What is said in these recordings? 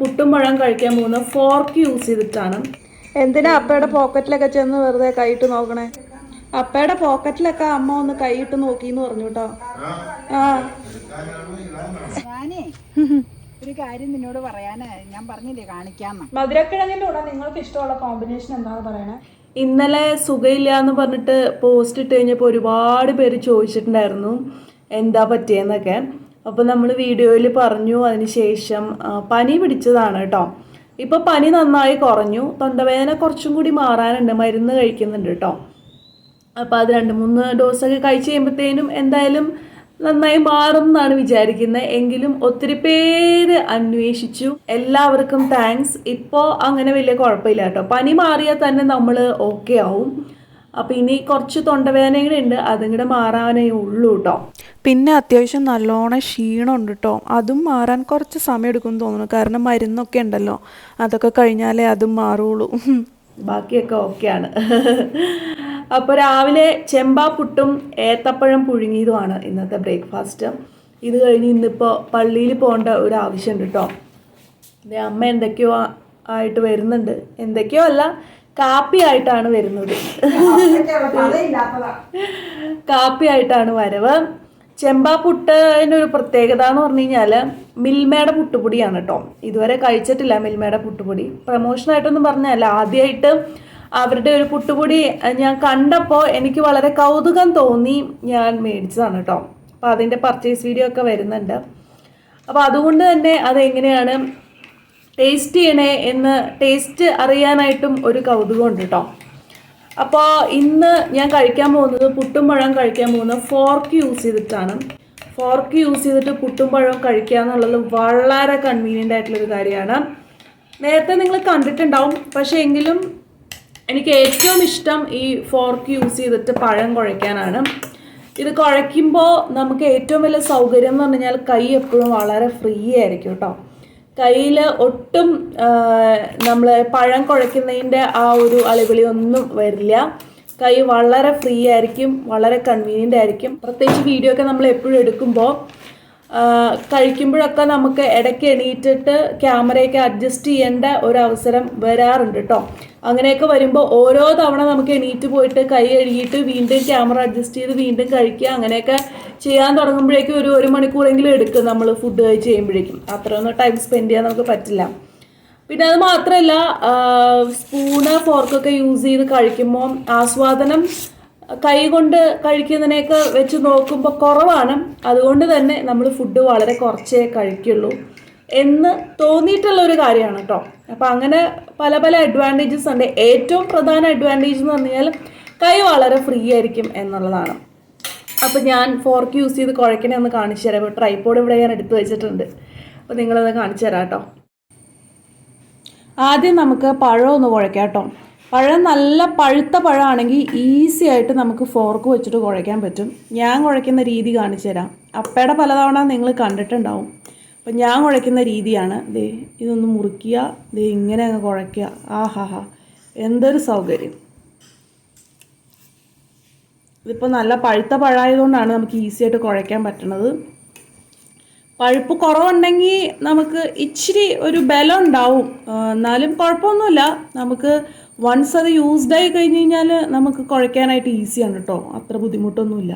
പുട്ടും പഴം കഴിക്കാൻ പോകുന്നത് ഫോർക്ക് യൂസ് ചെയ്തിട്ടാണ്. എന്തിനാ അപ്പയുടെ പോക്കറ്റിലൊക്കെ ചെന്ന് വെറുതെ കൈയിട്ട് നോക്കണേ? അപ്പയുടെ പോക്കറ്റിലൊക്കെ അമ്മ ഒന്ന് കൈയിട്ട് നോക്കിന്ന് പറഞ്ഞു കേട്ടോ ആ. ഞാനേ ഒരു കാര്യം നിന്നോട് പറയാനാ. ഞാൻ പറഞ്ഞില്ലേ കാണിക്കാന്ന്. മധുരക്കിഴങ്ങിന്റെ കൂടെ നിങ്ങൾക്ക് ഇഷ്ടമുള്ള കോമ്പിനേഷൻ എന്താന്ന് പറയണേ? ഇന്നലെ സുഖയില്ല എന്ന് പറഞ്ഞിട്ട് പോസ്റ്റ് ഇട്ട് കഴിഞ്ഞപ്പോൾ ഒരുപാട് പേര് ചോദിച്ചിട്ടുണ്ടായിരുന്നു. എന്താ പറ്റിയെന്നൊക്കെ. അപ്പോൾ നമ്മൾ വീഡിയോയിൽ പറഞ്ഞു അതിനുശേഷം പനി പിടിച്ചതാണ് കേട്ടോ. ഇപ്പോൾ പനി നന്നായി കുറഞ്ഞു. തൊണ്ടവേദന കുറച്ചും കൂടി മാറാനുണ്ട്. മരുന്ന് കഴിക്കുന്നുണ്ട് കേട്ടോ. അപ്പോൾ അത് രണ്ട് മൂന്ന് ഡോസൊക്കെ കഴിച്ച് കഴിയുമ്പോഴത്തേനും എന്തായാലും നന്നായി മാറും എന്നാണ് വിചാരിക്കുന്നത് എങ്കിലും ഒത്തിരി പേര് അന്വേഷിച്ചു. എല്ലാവർക്കും താങ്ക്സ് ഇപ്പോൾ അങ്ങനെ വലിയ കുഴപ്പമില്ല കേട്ടോ. പനി മാറിയാൽ തന്നെ നമ്മൾ ഓക്കെ ആവും. അപ്പോൾ ഇനി കുറച്ച് തൊണ്ടവേദന കൂടെ ഉണ്ട് അതും കൂടെ മാറാനേ ഉള്ളൂ കേട്ടോ പിന്നെ അത്യാവശ്യം നല്ലോണം ക്ഷീണമുണ്ട് കേട്ടോ അതും മാറാൻ കുറച്ച് സമയം എടുക്കും തോന്നുന്നു. കാരണം മരുന്നൊക്കെ ഉണ്ടല്ലോ. അതൊക്കെ കഴിഞ്ഞാലേ അതും മാറുള്ളൂ. ബാക്കിയൊക്കെ ഓക്കെയാണ് അപ്പോൾ രാവിലെ ചെമ്പാ പുട്ടും ഏത്തപ്പഴം പുഴുങ്ങിയതുമാണ് ഇന്നത്തെ ബ്രേക്ക്ഫാസ്റ്റ്. ഇത് കഴിഞ്ഞ് ഇന്നിപ്പോൾ പള്ളിയിൽ പോകേണ്ട ഒരു ആവശ്യമുണ്ട് കേട്ടോ അമ്മ എന്തൊക്കെയോ ആയിട്ട് വരുന്നുണ്ട്. എന്തൊക്കെയോ അല്ല കാപ്പി ആയിട്ടാണ് വരുന്നത്. കാപ്പി ആയിട്ടാണ് വരവ്. ചെമ്പാ പുട്ടിനൊരു പ്രത്യേകത എന്ന് പറഞ്ഞു കഴിഞ്ഞാൽ മിൽമയുടെ പുട്ടുപൊടിയാണ് കേട്ടോ ഇതുവരെ കഴിച്ചിട്ടില്ല മിൽമയുടെ പുട്ടുപൊടി. പ്രമോഷനായിട്ടൊന്നും പറഞ്ഞല്ല. ആദ്യമായിട്ട് അവരുടെ ഒരു പുട്ടുപൊടി ഞാൻ കണ്ടപ്പോൾ എനിക്ക് വളരെ കൗതുകം തോന്നി ഞാൻ മേടിച്ചതാണ് കേട്ടോ അപ്പോൾ അതിന്റെ പർച്ചേസ് വീഡിയോ ഒക്കെ വരുന്നുണ്ട്. അപ്പോൾ അതുകൊണ്ട് തന്നെ അതെങ്ങനെയാണ് ടേസ്റ്റ് ചെയ്യണേ എന്ന് ടേസ്റ്റ് അറിയാനായിട്ടും ഒരു കൗതുകമുണ്ട് കേട്ടോ അപ്പോൾ ഇന്ന് ഞാൻ കഴിക്കാൻ പോകുന്നത് പുട്ടും പഴം കഴിക്കാൻ പോകുന്നത് ഫോർക്ക് യൂസ് ചെയ്തിട്ടാണ്. ഫോർക്ക് യൂസ് ചെയ്തിട്ട് പുട്ടും പഴവും കഴിക്കുക എന്നുള്ളത് വളരെ കൺവീനിയന്റ് ആയിട്ടുള്ളൊരു കാര്യമാണ്. നേരത്തെ നിങ്ങൾ കണ്ടിട്ടുണ്ടാവും. പക്ഷേ എങ്കിലും എനിക്ക് ഏറ്റവും ഇഷ്ടം ഈ ഫോർക്ക് യൂസ് ചെയ്തിട്ട് പഴം കുഴയ്ക്കാനാണ്. ഇത് കുഴയ്ക്കുമ്പോൾ നമുക്ക് ഏറ്റവും വലിയ സൗകര്യം എന്ന് പറഞ്ഞാൽ കൈ എപ്പോഴും വളരെ ഫ്രീ ആയിരിക്കും കേട്ടോ കയ്യിൽ ഒട്ടും നമ്മൾ പഴം കുഴയ്ക്കുന്നതിന്റെ ആ ഒരു അളിവിളി ഒന്നും വരില്ല. കൈ വളരെ ഫ്രീ ആയിരിക്കും വളരെ കൺവീനിയന്റ് ആയിരിക്കും. പ്രത്യേകിച്ച് വീഡിയോ ഒക്കെ നമ്മൾ എപ്പോഴും എടുക്കുമ്പോൾ കഴിക്കുമ്പോഴൊക്കെ നമുക്ക് ഇടയ്ക്ക് എണീറ്റിട്ട് ക്യാമറയൊക്കെ അഡ്ജസ്റ്റ് ചെയ്യേണ്ട ഒരു അവസരം വരാറുണ്ട് കേട്ടോ അങ്ങനെയൊക്കെ വരുമ്പോൾ ഓരോ തവണ നമുക്ക് എണീറ്റ് പോയിട്ട് കൈ കഴുകിയിട്ട് വീണ്ടും ക്യാമറ അഡ്ജസ്റ്റ് ചെയ്ത് വീണ്ടും കഴിക്കുക അങ്ങനെയൊക്കെ ചെയ്യാൻ തുടങ്ങുമ്പോഴേക്കും ഒരു ഒരു മണിക്കൂറെങ്കിലും എടുക്കും നമ്മൾ ഫുഡ് കഴിച്ച് ചെയ്യുമ്പോഴേക്കും അത്രയൊന്നും ടൈം സ്പെൻഡ് ചെയ്യാൻ നമുക്ക് പറ്റില്ല. പിന്നെ അത് മാത്രമല്ല സ്പൂണ് ഫോർക്കൊക്കെ യൂസ് ചെയ്ത് കഴിക്കുമ്പോൾ ആസ്വാദനം കൈ കൊണ്ട് കഴിക്കുന്നതിനെയൊക്കെ വെച്ച് നോക്കുമ്പോൾ കുറവാണ്. അതുകൊണ്ട് തന്നെ നമ്മൾ ഫുഡ് വളരെ കുറച്ചേ കഴിക്കുള്ളൂ. എന്ന് തോന്നിയിട്ടുള്ള ഒരു കാര്യമാണ് കേട്ടോ. അപ്പോൾ അങ്ങനെ പല പല അഡ്വാന്റേജസ് ഉണ്ട്. ഏറ്റവും പ്രധാന അഡ്വാന്റേജ് എന്ന് പറഞ്ഞാൽ കൈ വളരെ ഫ്രീ ആയിരിക്കും എന്നുള്ളതാണ്. അപ്പോൾ ഞാൻ ഫോർക്ക് യൂസ് ചെയ്ത് കുഴക്കണേ ഒന്ന് കാണിച്ചു തരാം. ട്രൈപോഡ് ഇവിടെ ഞാൻ എടുത്തു വെച്ചിട്ടുണ്ട്. അപ്പോൾ നിങ്ങളത് കാണിച്ചു തരാം കേട്ടോ. ആദ്യം നമുക്ക് പഴം ഒന്ന് കുഴക്കാം കേട്ടോ. പഴം നല്ല പഴുത്ത പഴമാണെങ്കിൽ ഈസി ആയിട്ട് നമുക്ക് ഫോർക്ക് വെച്ചിട്ട് കുഴയ്ക്കാൻ പറ്റും. ഞാൻ കുഴക്കുന്ന രീതി കാണിച്ചു തരാം. അപ്പയുടെ പലതവണ നിങ്ങൾ കണ്ടിട്ടുണ്ടാവും. അപ്പം ഞാൻ കുഴക്കുന്ന രീതിയാണ്. ദേ ഇതൊന്ന് മുറിക്കുക ദേ ഇങ്ങനെ അങ്ങ് കുഴയ്ക്കുക ആഹാ ഹാ. എന്തൊരു സൗകര്യം. ഇതിപ്പോൾ നല്ല പഴുത്ത പഴമായതുകൊണ്ടാണ് നമുക്ക് ഈസി ആയിട്ട് കുഴയ്ക്കാൻ പറ്റുന്നത് പഴുപ്പ് കുറവുണ്ടെങ്കിൽ നമുക്ക് ഇച്ചിരി ഒരു ബലം ഉണ്ടാവും. എന്നാലും കുഴപ്പമൊന്നുമില്ല. നമുക്ക് വൺസ് അത് യൂസ്ഡ് ആയി കഴിഞ്ഞ് കഴിഞ്ഞാൽ നമുക്ക് കുഴയ്ക്കാനായിട്ട് ഈസിയാണ് കേട്ടോ അത്ര ബുദ്ധിമുട്ടൊന്നുമില്ല.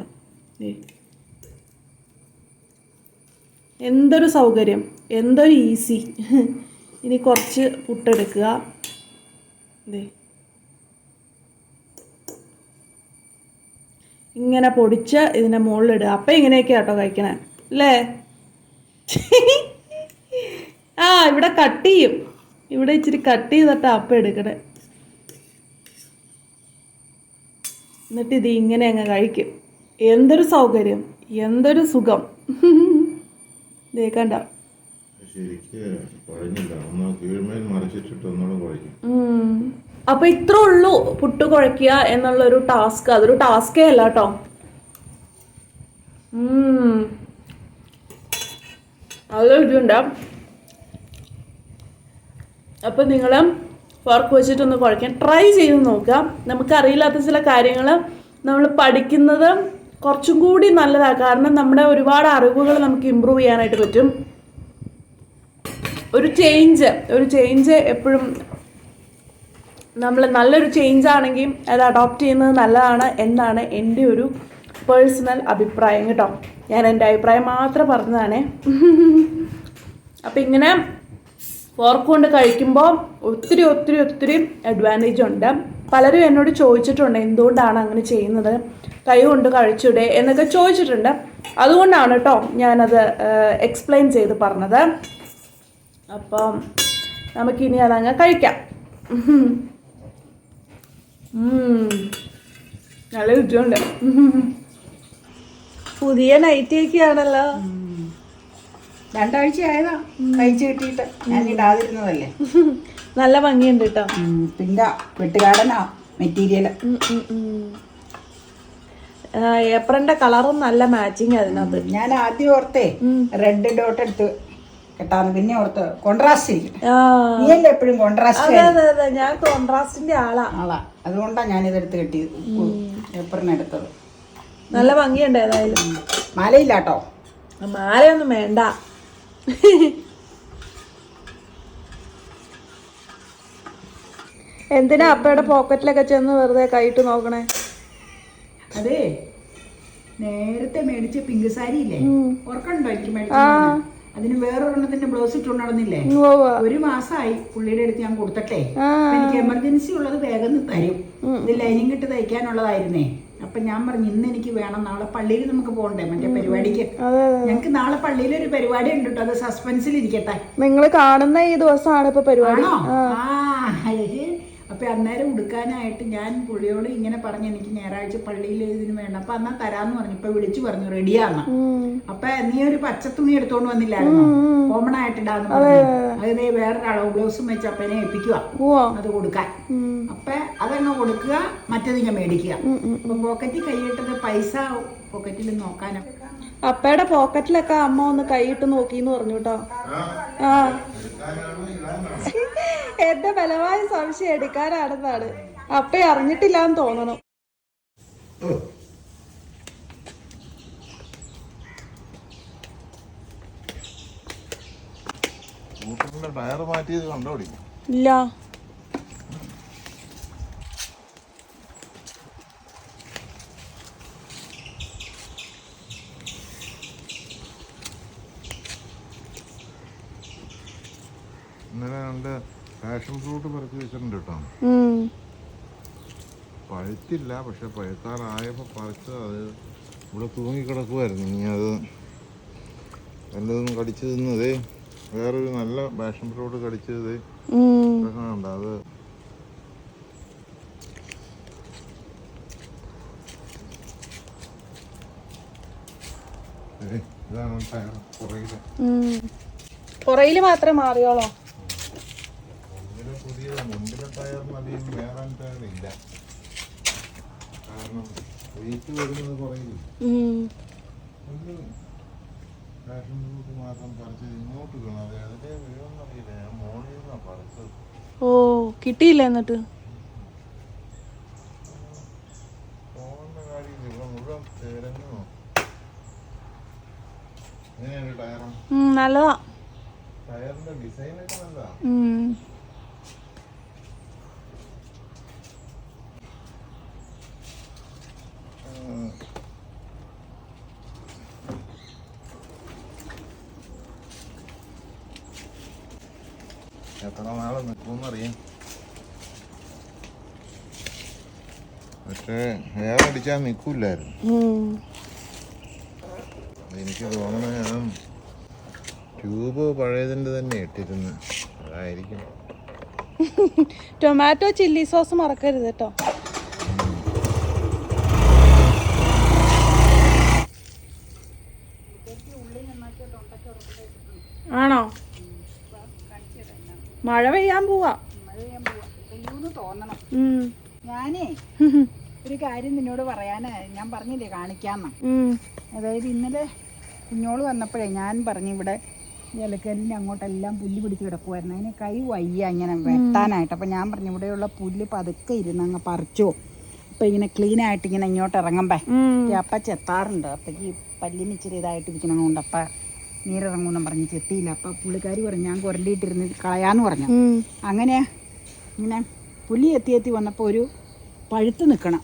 എന്തൊരു സൗകര്യം. എന്തൊരു ഈസി ഇനി കുറച്ച് പുട്ടെടുക്കുക. ദേ. ഇങ്ങനെ പൊടിച്ച് ഇതിന്റെ മുകളിലിടുക. അപ്പം ഇങ്ങനെയൊക്കെ കേട്ടോ കഴിക്കണേ. അല്ലേ? ആ ഇവിടെ കട്ട് ചെയ്യും. ഇവിടെ ഇച്ചിരി കട്ട് ചെയ്തിട്ട് അപ്പം എടുക്കണേ. എന്നിട്ട് ഇത് ഇങ്ങനെ അങ്ങ് കഴിക്കും. എന്തൊരു സൗകര്യം. എന്തൊരു സുഖം. ദേ കണ്ട. ശരിക്ക് കുഴഞ്ഞില്ല. ഒന്ന് കീഴ്മേൽ മറിച്ചിട്ടിട്ട് ഒന്നുകൂടെ കുഴയ്ക്കും ഉം. അപ്പൊ ഇത്ര ഉള്ളൂ പുട്ട് കുഴയ്ക്കുക എന്നുള്ളൊരു ടാസ്ക്. അതൊരു ടാസ്കേ അല്ല കേട്ടോ. നല്ല രുചിയുണ്ട്. അപ്പൊ നിങ്ങൾ ഫോർക്ക് വെച്ചിട്ടൊന്ന് കുഴയ്ക്കാൻ ട്രൈ ചെയ്ത് നോക്കുക. നമുക്കറിയില്ലാത്ത ചില കാര്യങ്ങൾ നമ്മൾ പഠിക്കുന്നത് കുറച്ചും കൂടി നല്ലതാണ് കാരണം നമ്മുടെ ഒരുപാട് അറിവുകൾ നമുക്ക് ഇമ്പ്രൂവ് ചെയ്യാനായിട്ട് പറ്റും. ഒരു ചേഞ്ച് ഒരു ചേഞ്ച് എപ്പോഴും നമ്മൾ നല്ലൊരു ചേഞ്ച് ആണെങ്കിൽ അത് അഡോപ്റ്റ് ചെയ്യുന്നത് നല്ലതാണ് എന്നാണ് എന്റെ ഒരു പേഴ്സണൽ അഭിപ്രായം കേട്ടോ. ഞാൻ എന്റെ അഭിപ്രായം മാത്രം പറഞ്ഞതാണേ. അപ്പം ഇങ്ങനെ ഫോർക്ക് കൊണ്ട് കഴിക്കുമ്പോൾ ഒത്തിരി ഒത്തിരി ഒത്തിരി അഡ്വാന്റേജ് ഉണ്ട്. പലരും എന്നോട് ചോദിച്ചിട്ടുണ്ട് എന്തുകൊണ്ടാണ് അങ്ങനെ ചെയ്യുന്നത്? കൈ കൊണ്ട് കഴിച്ചൂടെ എന്നൊക്കെ ചോദിച്ചിട്ടുണ്ട്. അതുകൊണ്ടാണ് കേട്ടോ ഞാനത് എക്സ്പ്ലെയിൻ ചെയ്ത് പറഞ്ഞത്. അപ്പം നമുക്കിനി അതങ്ങ് കഴിക്കാം. നല്ല രുചിയുണ്ട്. പുതിയ നൈറ്റിയൊക്കെയാണല്ലോ രണ്ടാഴ്ച ആയതാ കഴിച്ചു കിട്ടിയിട്ട്. ഞാൻ ഇടാതിരുന്നതല്ലേ. നല്ല ഭംഗിയുണ്ട് കേട്ടോ പിന്നെ വെട്ടുകാടനാ മെറ്റീരിയൽ ഏപ്രന്റെ കളറും നല്ല മാച്ചിങ് അതിനകത്ത്. ഞാൻ ആദ്യം ഓർത്തേ റെഡ് ഡോട്ട് എടുത്ത് കെട്ടാന്ന് പിന്നെ ഓർത്ത് കോൺട്രാസ്റ്റ് ഇരിക്കും ആ. നീയല്ലേ എപ്പോഴും കോൺട്രാസ്റ്റ് അതെ അതെ അതെ. ഞാൻ കോൺട്രാസ്റ്റിന്റെ ആളാ. ആളാ. അതുകൊണ്ടാ ഞാൻ ഇതെടുത്ത് കെട്ടിയത് പേപ്പറിനെടുത്തത്. നല്ല ഭംഗിയുണ്ട് ഏതായാലും. മാലയില്ലാട്ടോ? മാലയൊന്നും വേണ്ട. എന്തിനാ അപ്പയുടെ പോക്കറ്റിലൊക്കെ ചെന്ന് വെറുതെ കൈയിട്ട് നോക്കണേ? അതെ. നേരത്തെ മേടിച്ച പിങ്ക് സാരി ഇല്ലേ ഓർക്കണ്ടോ എനിക്ക് മേടിച്ച അതിന് വേറൊരെണ്ണത്തിന്റെ ബ്ലൗസ് നടന്നില്ലേ ഒരു മാസമായി പുള്ളിയുടെ അടുത്ത് ഞാൻ കൊടുത്തട്ടെ. എനിക്ക് എമർജൻസി ഉള്ളത് വേഗം തരും. ഇത് ലൈനിങ് ഇട്ട് തയ്ക്കാനുള്ളതായിരുന്നേ. അപ്പൊ ഞാൻ പറഞ്ഞു ഇന്ന് എനിക്ക് വേണം നാളെ പള്ളിയിൽ നമുക്ക് പോകണ്ടേ മറ്റേ പരിപാടിക്ക്. ഞങ്ങക്ക് നാളെ പള്ളിയിൽ ഒരു പരിപാടി ഉണ്ട് കേട്ടോ അത് സസ്പെൻസിൽ ഇരിക്കട്ടെ. നിങ്ങൾ കാണുന്ന ഈ ദിവസമാണ് ഇപ്പൊ പരിപാടി. ആ. അപ്പൊ അന്നേരം ഉടുക്കാനായിട്ട് ഞാൻ പുള്ളിയോട് ഇങ്ങനെ പറഞ്ഞു എനിക്ക് ഞായറാഴ്ച പള്ളിയിൽ ഇതിന് വേണം അപ്പൊ അന്നാ തരാന്ന് പറഞ്ഞു. ഇപ്പൊ വിളിച്ചു പറഞ്ഞു റെഡിയാണ് അപ്പൊ നീ ഒരു പച്ച തുണി എടുത്തോണ്ട് വന്നില്ലായിരുന്നു? കോമൺ ആയിട്ട് ഇടാന്ന് പറഞ്ഞു. അത് നീ വേറൊരു അളവ് ബ്ലൗസും വെച്ച് അപ്പനെ ഏൽപ്പിക്കുക. അത് കൊടുക്കാൻ. അപ്പൊ അതങ്ങ് കൊടുക്കുക മറ്റേത് ഞാൻ മേടിക്കുക. അപ്പൊ പോക്കറ്റിൽ കൈയിട്ടത് പൈസ പോക്കറ്റിൽ നോക്കാനോ. അപ്പയുടെ പോക്കറ്റിലൊക്കെ അമ്മ ഒന്ന് കൈയിട്ട് നോക്കിന്ന് പറഞ്ഞു കേട്ടോ ആ. എന്റെ ബലമായ സംശയം എടുക്കാനാണെന്നാണ്. അപ്പ അറിഞ്ഞിട്ടില്ല എന്ന് തോന്നണം സ്കൂട്ടറിന്റെ ടയർ മാറ്റിയത് കണ്ടോടി? ഇല്ല. ഇന്നലെ നല്ല പാഷൻ ഫ്രൂട്ട് പറിച്ചു വെച്ചിട്ടുണ്ട് കേട്ടോ. പഴുത്തില്ല പക്ഷെ പഴുത്താറായപ്പോ പറിച്ച് അത് ഇവിടെ തൂങ്ങിക്കിടക്കുമായിരുന്നു ഇനി അത് വല്ലതും കടിച്ചു തിന്നതേ. വേറൊരു നല്ല പാഷൻ ഫ്രൂട്ട് കടിച്ചത്. കിടക്കണുണ്ട് അത് ഇതാണ്. പുറയിൽ മാത്രമേ മാറിയോളോ? അധികം വേറെ ഇല്ല. കാരണം വെയിറ്റ് വരുന്നത് കുറയില്ല. ഫാഷൻ ഫ്രൂട്ട് മാത്രം പറിച്ച് ഇങ്ങോട്ട് വീണു അത് ഞാൻ മോളിൽ നിന്നാണ് പറിച്ചത്. ഓ കിട്ടിയില്ല എന്നിട്ട്? പോകേണ്ട കാര്യമില്ല ഇവിടെ മുഴുവൻ തിരഞ്ഞു എങ്ങനെയാണ് ടയറും? ഉം, നല്ലതാ. ടയറിന്റെ ഡിസൈനൊക്കെ നല്ലതാ. എത്ര നാളെ അറിയാം. പക്ഷേ വേറടിച്ചാൽ നിൽക്കില്ലായിരുന്നു ഉം. എനിക്ക് തോന്നണ ഞാൻ ട്യൂബ് പഴയതിന്റെ തന്നെ ഇട്ടിരുന്നു. അതായിരിക്കും. ടൊമാറ്റോ ചില്ലി സോസ് മറക്കരുത് കേട്ടോ. ആണോ? മഴ പെയ്യാൻ പോവാ. മഴ ചെയ്യാൻ പോവാ. പെയ്യൂന്ന് തോന്നണം. ഉം. ഞാനേ ഒരു കാര്യം നിന്നോട് പറയാന്. ഞാൻ പറഞ്ഞില്ലേ കാണിക്കാന്ന്. അതായത് ഇന്നലെ കുഞ്ഞോൾ വന്നപ്പോഴേ ഞാൻ പറഞ്ഞു ഇവിടെ ഇലക്കലിന്റെ അങ്ങോട്ടെല്ലാം പുല്ല് പിടിച്ച് കിടക്കുമായിരുന്നു അതിന് കൈ വയ്യ ഇങ്ങനെ വെട്ടാനായിട്ട്. അപ്പം ഞാൻ പറഞ്ഞു ഇവിടെയുള്ള പുല്ല് പതുക്കെ ഇരുന്ന് അങ്ങ് പറിച്ചോ. അപ്പം ഇങ്ങനെ ക്ലീൻ ആയിട്ട് ഇങ്ങനെ ഇങ്ങോട്ട് ഇറങ്ങുമ്പേ. അപ്പം ചെത്താറുണ്ട് അപ്പം ഈ പല്ലിന് ഇച്ചിരി ഇതായിട്ട് ഇരിക്കണം കൊണ്ട് അപ്പം നീരിറങ്ങുമെന്നും പറഞ്ഞ് ചെത്തിയില്ല. അപ്പം പുള്ളിക്കാരി പറഞ്ഞു ഞാൻ കുരലിയിട്ടിരുന്ന് കളയാന്ന് പറഞ്ഞു. അങ്ങനെ ഇങ്ങനെ പുലി എത്തി എത്തി വന്നപ്പോൾ ഒരു പഴുത്ത് നിൽക്കണം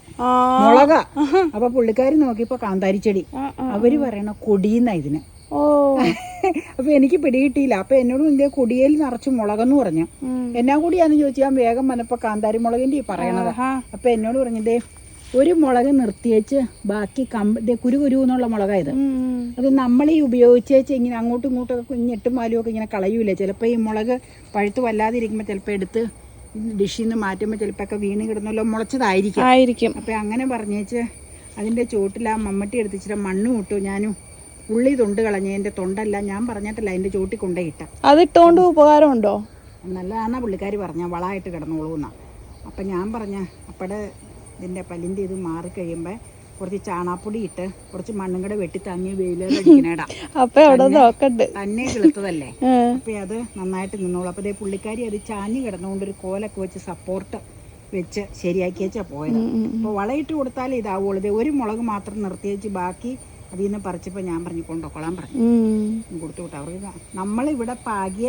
മുളക. അപ്പൊ പുള്ളിക്കാരി നോക്കിയപ്പോ കാന്താരി ചെടി അവർ പറയണ കൊടിയെന്ന ഇതിന്. ഓ. അപ്പൊ എനിക്ക് പിടികിട്ടിയില്ല. അപ്പൊ എന്നോട് ഇന്ത്യ കൊടിയേൽ നിറച്ച് മുളകെന്ന് പറഞ്ഞു. എന്നാ കൂടിയാന്ന് ചോദിച്ചു ഞാൻ വേഗം വന്നപ്പോ കാന്താരി മുളകിന്റെ പറയണത് അപ്പൊ എന്നോട് പറഞ്ഞതേ ഒരു മുളക് നിർത്തിയേച്ച് ബാക്കി കമ്പ കുരു കുരു എന്നുള്ള മുളകായത്. അത് നമ്മൾ ഈ ഉപയോഗിച്ചേച്ച് ഇങ്ങനെ അങ്ങോട്ടും ഇങ്ങോട്ടും ഒക്കെ ഞെട്ടും മാലും ഒക്കെ ഇങ്ങനെ കളയൂലേ. ചിലപ്പോൾ ഈ മുളക് പഴുത്ത് വല്ലാതിരിക്കുമ്പോൾ ചിലപ്പോൾ എടുത്ത് ഡിഷിൽ നിന്ന് മാറ്റുമ്പോൾ ചിലപ്പോൾ ഒക്കെ വീണ് കിടന്നല്ലോ മുളച്ചതായിരിക്കും. ആയിരിക്കും. അപ്പം അങ്ങനെ പറഞ്ഞേച്ച് അതിന്റെ ചോട്ടിൽ ആ മമ്മട്ടി എടുത്തിച്ചിട്ട് മണ്ണ് ഇട്ടു ഞാനും ഉള്ളി തൊണ്ട് കളഞ്ഞ് എന്റെ തൊണ്ടല്ല ഞാൻ പറഞ്ഞിട്ടില്ല അതിന്റെ ചോട്ടിൽ കൊണ്ടേ ഇട്ട. അതിട്ടോണ്ട് ഉപകാരമുണ്ടോ? നല്ലതാണെന്നാ പുള്ളിക്കാരി പറഞ്ഞ വളമായിട്ട് കിടന്നോളൂ എന്നാ അപ്പം ഞാൻ പറഞ്ഞ അപ്പടെ ഇതിന്റെ പല്ലിന്റെ ഇത് മാറിക്കഴിയുമ്പോൾ കുറച്ച് ചാണാപ്പൊടി ഇട്ട് കുറച്ച് മണ്ണും കൂടെ വെട്ടി തങ്ങി വെയിലടിക്കണേടാ അപ്പൊ അവിടെ നോക്കണ്ട്. തന്നെ കിളുത്തതല്ലേ? അപ്പൊ അത് നന്നായിട്ട് നിന്നോളൂ. അപ്പൊ പുള്ളിക്കാരി അത് ചാഞ്ഞ് കിടന്നുകൊണ്ട് ഒരു കോലൊക്കെ വെച്ച് സപ്പോർട്ട് വെച്ച് ശരിയാക്കി വെച്ചാ പോയത്. അപ്പോൾ വളയിട്ട് കൊടുത്താലേ ഇതാവുള്ളൂ. ഇത് ഒരു മുളക് മാത്രം നിർത്തി വെച്ച് ബാക്കി അതിൽ നിന്ന് പറിച്ചപ്പോൾ ഞാൻ പറഞ്ഞു കൊണ്ടോക്കോളാൻ പറഞ്ഞു. കൊടുത്തു വിട്ടു. അവർക്ക് നമ്മളിവിടെ പാകിയ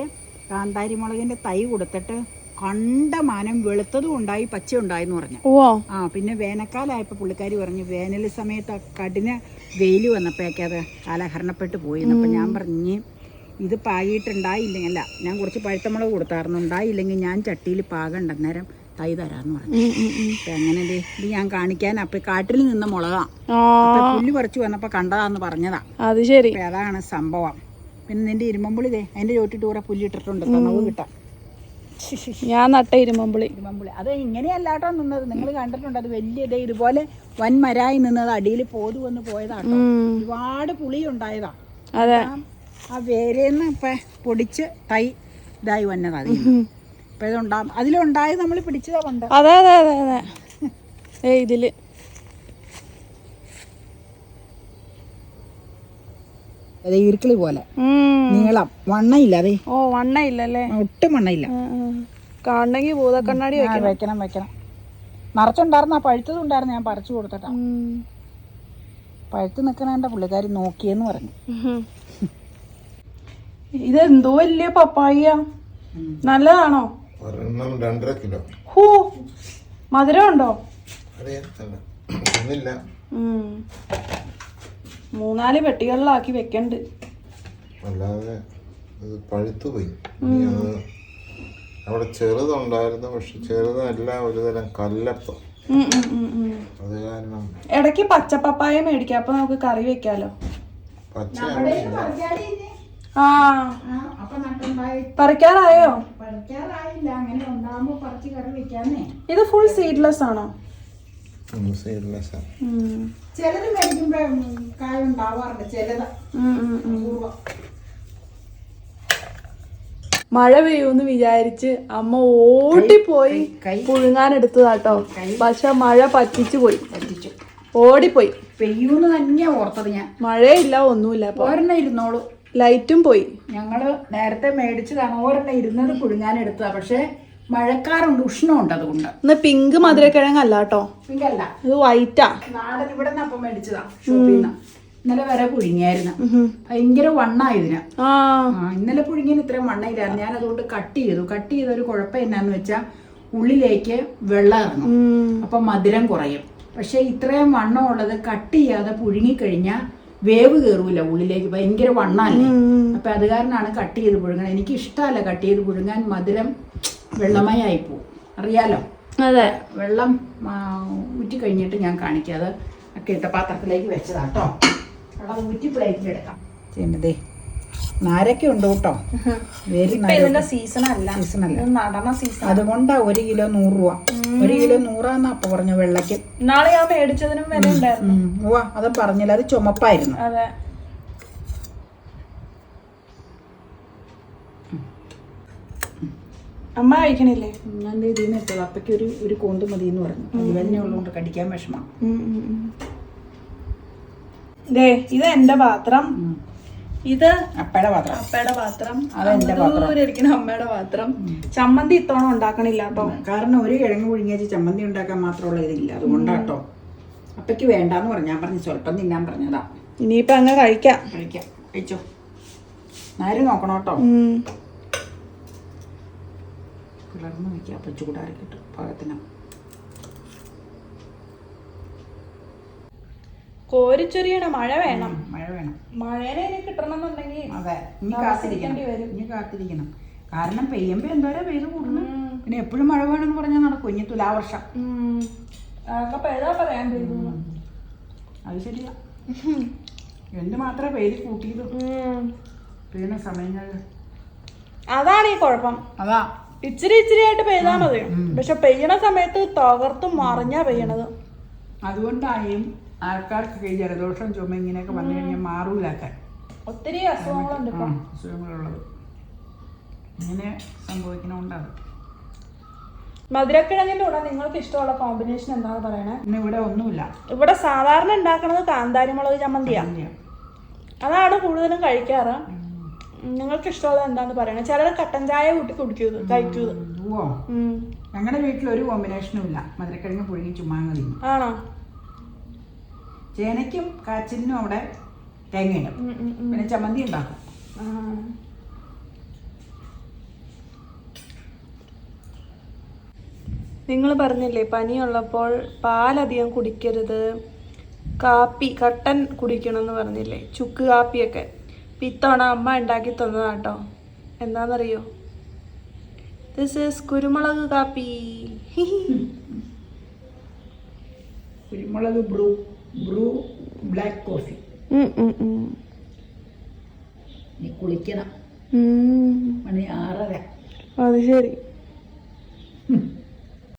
കാന്താരി മുളകിന്റെ തൈ കൊടുത്തിട്ട് കണ്ടമാനം വെളുത്തതും ഉണ്ടായി പച്ച ഉണ്ടായി എന്ന് പറഞ്ഞു. ഓ ആ പിന്നെ വേനൽക്കാലമായപ്പോൾ പുള്ളിക്കാരി പറഞ്ഞു വേനൽ സമയത്ത് കഠിന വെയിൽ വന്നപ്പോഴേക്കും അത് കാലഹരണപ്പെട്ട് പോയി. അപ്പം ഞാൻ പറഞ്ഞു ഇത് പാകിയിട്ടുണ്ടായില്ലെങ്കിൽ അല്ല ഞാൻ കുറച്ച് പഴുത്തമുളക് കൊടുത്തായിരുന്നു ഉണ്ടായില്ലെങ്കിൽ ഞാൻ ചട്ടിയിൽ പാകണ്ട നേരം തൈ തരാന്ന് പറഞ്ഞു. എങ്ങനെ അങ്ങനെ ഇത് ഞാൻ കാണിക്കാൻ അപ്പൊ കാട്ടിൽ നിന്ന മുളകാ. പുല്ല് പറിച്ചു വന്നപ്പോ കണ്ടതാന്ന് പറഞ്ഞതാ. അത് ശരി. അതാണ് സംഭവം. പിന്നെ നിന്റെ ഇരുമ്പമ്പുളിതേ അതിന്റെ ചോട്ടിട്ട് കുറെ പുല്ലിട്ടിട്ടുണ്ട് തണവ് കിട്ടാം ഞാൻ നട്ട ഇരുമ്പുളി. ഇരുമ്പുളി. അത് ഇങ്ങനെയല്ല കേട്ടോ നിന്നത്. നിങ്ങൾ കണ്ടിട്ടുണ്ട് അത് വലിയ ഇതേ ഇതുപോലെ വൻ മരായി നിന്നത്. അടിയിൽ പോതു വന്ന് പോയതാണ് ഒരുപാട് പുളി ഉണ്ടായതാ. അതെ. ആ- വേരേന്ന് ഇപ്പൊ പൊടിച്ച് തൈ ഇതായി വന്നതാ. ഇപ്പൊ ഇതുണ്ടാ അതിലുണ്ടായത് നമ്മൾ പിടിച്ചതാ പണ്ട്. അതെ അതെ അതെ അതെ. ഏ ഇതിൽ അതെ ഈർക്കിളി പോലെ. നീളം. വണ്ണയില്ല അതെ ഓ വണ്ണ ഇല്ലല്ലേ ഒട്ടും വണ്ണയില്ല. കാണണമെങ്കിൽ ഭൂതക്കണ്ണാടി ആ, വെക്കണം. വെക്കണം നിറച്ചുണ്ടായിരുന്ന പഴുത്തതുണ്ടായിരുന്നു ഞാൻ പറിച്ചു കൊടുത്തിട്ടാ. പഴുത്ത് നിൽക്കണേണ്ട പുള്ളിക്കാരി നോക്കിയെന്ന് പറഞ്ഞു. ഇതെന്തോ വലിയ പപ്പായ. നല്ലതാണോ? രണ്ടര കിലോ. ഹൂ മധുരം ഉണ്ടോ. മൂന്നാൽ പെട്ടികളിലാക്കി വെക്കണ്ട്. അല്ലാതെ പഴുത്തു പോയി. അവിടെ ചെറുതുണ്ടായിരുന്നു പക്ഷെ ചെറുതല്ല ഒരുതരം കല്ലപ്പം. അത് കാരണം ഇടയ്ക്ക് പച്ചപ്പപ്പായ മേടിക്കാം. അപ്പൊ നമുക്ക് കറി വെക്കാലോ. പച്ചയാണെന്നില്ല ആ. പറിക്കാറായോ? ഇത് ഫുൾ സീഡ്ലെസ് ആണോ? സീഡ്ലെസ് ആണ്. ചിലത് മേടിക്കുമ്പോ കായ ഉണ്ടാവാറുണ്ട് ചിലത്. ഉം, ഉം, ഉം. അപൂർവം. മഴ പെയ്യൂന്ന് വിചാരിച്ച് അമ്മ ഓടിപ്പോയി പുഴുങ്ങാൻ എടുത്തതാട്ടോ പക്ഷെ മഴ പറ്റിച്ചു പോയി. പറ്റിച്ചു. ഓടിപ്പോയി. പെയ്യൂന്ന് തന്നെയാ ഓർത്തത് ഞാൻ. മഴയില്ല ഒന്നുമില്ല ഒരെണ്ണം ഇരുന്നോളൂ. ലൈറ്റും പോയി. ഞങ്ങൾ നേരത്തെ മേടിച്ചതാണ്. ഒരെണ്ണം ഇരുന്നത് പുഴുങ്ങാൻ എടുത്തതാ പക്ഷെ മഴക്കാറുണ്ട് ഉഷ്ണമുണ്ട് അതുകൊണ്ട്. ഇന്ന് പിങ്ക് അല്ല കേട്ടോ പിങ്ക് അല്ല ഇത് വൈറ്റാ നാടൻ ഇവിടെ നിന്ന് അപ്പം മേടിച്ചതാ ഷോപ്പിൽ ഇന്നലെ വരെ പുഴുങ്ങിയായിരുന്നു. ഭയങ്കര വണ്ണായതിന് ഇന്നലെ പുഴുങ്ങിയതിന് ഇത്രയും വണ്ണയില്ലായിരുന്നു. ഞാൻ അതുകൊണ്ട് കട്ട് ചെയ്തു. കട്ട് ചെയ്ത ഒരു കുഴപ്പം എന്നാന്ന് വെച്ചാൽ ഉള്ളിലേക്ക് വെള്ളം ഇറങ്ങും. അപ്പൊ അപ്പം മധുരം കുറയും. പക്ഷേ ഇത്രയും വണ്ണം ഉള്ളത് കട്ട് ചെയ്യാതെ പുഴുങ്ങിക്കഴിഞ്ഞാൽ വേവ് കയറൂല ഉള്ളിലേക്ക്. ഭയങ്കര വണ്ണല്ലേ? അപ്പം അത് കാരണമാണ് കട്ട് ചെയ്ത് പുഴുങ്ങണം എനിക്ക് ഇഷ്ടമല്ല കട്ട് ചെയ്ത് പുഴുങ്ങാൻ മധുരം വെള്ളമയായി പോവും. അറിയാലോ? അതെ. വെള്ളം ഊറ്റി കഴിഞ്ഞിട്ട് ഞാൻ കാണിക്കാം. അത് ഒക്കെ ഇട്ട പാത്രത്തിലേക്ക് വെച്ചതാട്ടോ വെള്ളം ഊറ്റി പ്ലേറ്റിൽ എടുക്കാം. ചെയ്യുന്നതേ നാരൊക്കെ ഉണ്ട് കേട്ടോ. വെരി സീസണല്ല നടണ സീസൺ അതുകൊണ്ടാ ഒരു കിലോ നൂറ് രൂപ. ഒരു കിലോ നൂറാന്നാ അപ്പൊ പറഞ്ഞു വെള്ളക്ക് നാളെ ഞാൻ മേടിച്ചതിനും വില ഉണ്ടായിരുന്നു ഉം, അത് പറഞ്ഞില്ല. അത് ചുമപ്പായിരുന്നു. അതെ. അമ്മ കഴിക്കണില്ലേ? ഞാൻ നിന്ന് ഇട്ടത് അപ്പയ്ക്ക് ഒരു ഒരു കോന്ത് മതി എന്ന് പറഞ്ഞു അതുവേദന ഉള്ളതുകൊണ്ട് കടിക്കാൻ വിഷമം. ദേ ഇത് എന്റെ പാത്രം. ഇത് അപ്പയുടെ പാത്രം. അപ്പയുടെ പാത്രം. അതെന്റെ പാത്രം. ദൂരെ ഇരിക്കുന്ന അമ്മയുടെ പാത്രം. ചമ്മന്തി ഇത്തവണ ഉണ്ടാക്കണില്ല കേട്ടോ. കാരണം ഒരു കിഴങ്ങ് പുഴുങ്ങിയാച്ച് ചമ്മന്തി ഉണ്ടാക്കാൻ മാത്രമുള്ള ഇതില്ല. അതുകൊണ്ടാട്ടോ അപ്പയ്ക്ക് വേണ്ടാന്ന് പറഞ്ഞു. ഞാൻ പറഞ്ഞു സ്വല്പം തിന്നാൻ പറഞ്ഞതാ. ഇനിയിപ്പൊ അങ്ങ് കഴിക്കാം. കഴിക്കാം. കഴിച്ചോ. നേരെ നോക്കണോട്ടോ കേട്ടോ. ഉം. പിളർന്ന് വയ്ക്കുക അപ്പം ചൂടാറി കിട്ടും പാകത്തിന്. കോരിച്ചൊരിയുടെ മഴ വേണം. മഴ വേണം. മഴേനെ ഇനി കിട്ടണമെന്നുണ്ടെങ്കിൽ അതെ ഇനി കാത്തിരിക്കേണ്ടി കാത്തിരിക്കണം. വരും. ഇനി കാത്തിരിക്കണം. കാരണം പെയ്യുമ്പോ എന്തോരം പെയ്ത് കൂടുന്നു. പിന്നെ എപ്പോഴും മഴ വേണമെന്ന് പറഞ്ഞാൽ നടക്കും. ഇനി തുലാവർഷം. പറയാൻ അത് ശരിയാ. എന്ത് മാത്രമേ പെയ്ത് കൂട്ടിയത്. പെയ്യുന്ന സമയങ്ങളിൽ അതാണ് ഈ കുഴപ്പം. അതാ. ഇച്ചിരി ഇച്ചിരി ആയിട്ട് പെയ്താൽ മതി. പക്ഷെ പെയ്യണ സമയത്ത് തകർത്ത് മറിഞ്ഞാ പെയ്യണത്. അതുകൊണ്ടായും ആൾക്കാർക്ക് ഈ ജലദോഷം ചുമ ഇങ്ങനെയൊക്കെ വന്നു കഴിഞ്ഞാൽ മാറൂലാക്കാൻ ഒത്തിരി അസുഖങ്ങളുണ്ട് അസുഖങ്ങളുള്ളത്. ഇങ്ങനെ സംഭവിക്കണോണ്ടാണ് മധുരക്കിഴങ്ങിന്റെ കൂടെ നിങ്ങൾക്ക് ഇഷ്ടമുള്ള കോമ്പിനേഷൻ എന്താണ് പറയണേ? ഇവിടെ ഒന്നുമില്ല. ഇവിടെ സാധാരണ ഉണ്ടാക്കുന്നത് കാന്താരി മുളക് ചമ്മന്തിയാണ് അതാണ് കൂടുതലും കഴിക്കാറ്. നിങ്ങൾക്ക് ഇഷ്ടമുള്ളത് എന്താന്ന് പറയണ. ചിലർ കട്ടൻ ചായ കൂട്ടി കുടിക്കുന്നു കഴിക്കുന്നത്. ഞങ്ങളുടെ വീട്ടിൽ ഒരു കോമ്പിനേഷനും ഇല്ല. മധുരക്കിഴങ്ങ് പുഴുങ്ങി ചുമ്മാങ്ങ തിന്നും. ആണോ? ചേനയ്ക്കും കാച്ചിലിനും അവിടെ തേങ്ങയിടും. പിന്നെ ചമ്മന്തി ഉണ്ടാക്കും. നിങ്ങൾ പറഞ്ഞില്ലേ പനിയുള്ളപ്പോൾ പാലധികം കുടിക്കരുത്. കാപ്പി കട്ടൻ കുടിക്കണം എന്ന് പറഞ്ഞില്ലേ? ചുക്ക് കാപ്പിയൊക്കെ. ഇത്തവണ അമ്മ ഉണ്ടാക്കി തന്നതാട്ടോ എന്താണെന്നറിയോ ദിസ് ഈസ് കുരുമുളക് കാപ്പി. കുരുമുളക് ബ്രൂ ബ്രൂ ബ്ലാക്ക് കോഫി. നീ കുളിക്കണം. മണി ആറര. അത് ശരി.